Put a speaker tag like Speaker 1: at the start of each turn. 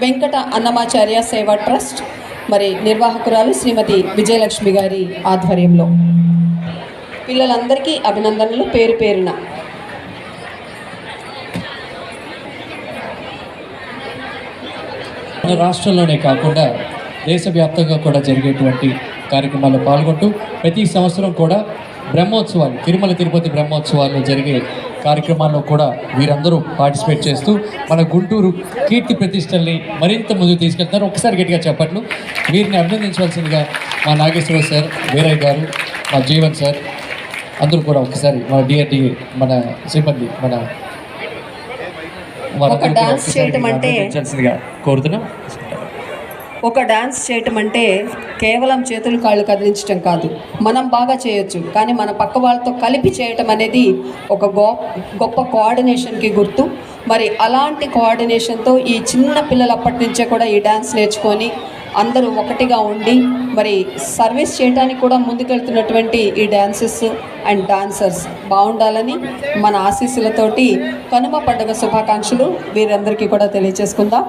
Speaker 1: వెంకట అన్నమాచార్య సేవా ట్రస్ట్ మరి నిర్వాహకురాలు శ్రీమతి విజయలక్ష్మి గారి ఆధ్వర్యంలో. పిల్లలందరికీ అభినందనలు పేరు పేరున.
Speaker 2: రాష్ట్రంలోనే కాకుండా దేశవ్యాప్తంగా కూడా జరిగేటువంటి కార్యక్రమాల్లో పాల్గొంటూ ప్రతి సంవత్సరం కూడా బ్రహ్మోత్సవాలు తిరుమల తిరుపతి బ్రహ్మోత్సవాలు జరిగే కార్యక్రమాల్లో కూడా వీరందరూ పార్టిసిపేట్ చేస్తూ మన గుంటూరు కీర్తి ప్రతిష్టల్ని మరింత ముందుకు తీసుకెళ్తారు ఒకసారి గట్టిగా చెప్పట్లు. వీరిని అభినందించవలసిందిగా మా నాగేశ్వరరావు సార్ వీరయ్య గారు మా జీవన్ సార్ అందరూ కూడా ఒకసారి మన డిఆర్డి మన సిబ్బంది మన కోరుతున్నాం.
Speaker 1: ఒక డ్యాన్స్ చేయటం అంటే కేవలం చేతులు కాళ్ళు కదిలించటం కాదు మనం బాగా చేయొచ్చు. కానీ మన పక్క వాళ్ళతో కలిపి చేయటం అనేది ఒక గో గొప్ప కోఆర్డినేషన్కి గుర్తు. మరి అలాంటి కోఆర్డినేషన్తో ఈ చిన్న పిల్లలు అప్పటి నుంచే కూడా ఈ డ్యాన్స్ నేర్చుకొని అందరూ ఒకటిగా ఉండి మరి సర్వీస్ చేయడానికి కూడా ముందుకెళ్తున్నటువంటి ఈ డ్యాన్సెస్ అండ్ డాన్సర్స్ బాగుండాలని మన ఆశీస్సులతోటి కనుమ పండుగ శుభాకాంక్షలు వీరందరికీ కూడా తెలియజేసుకుందాం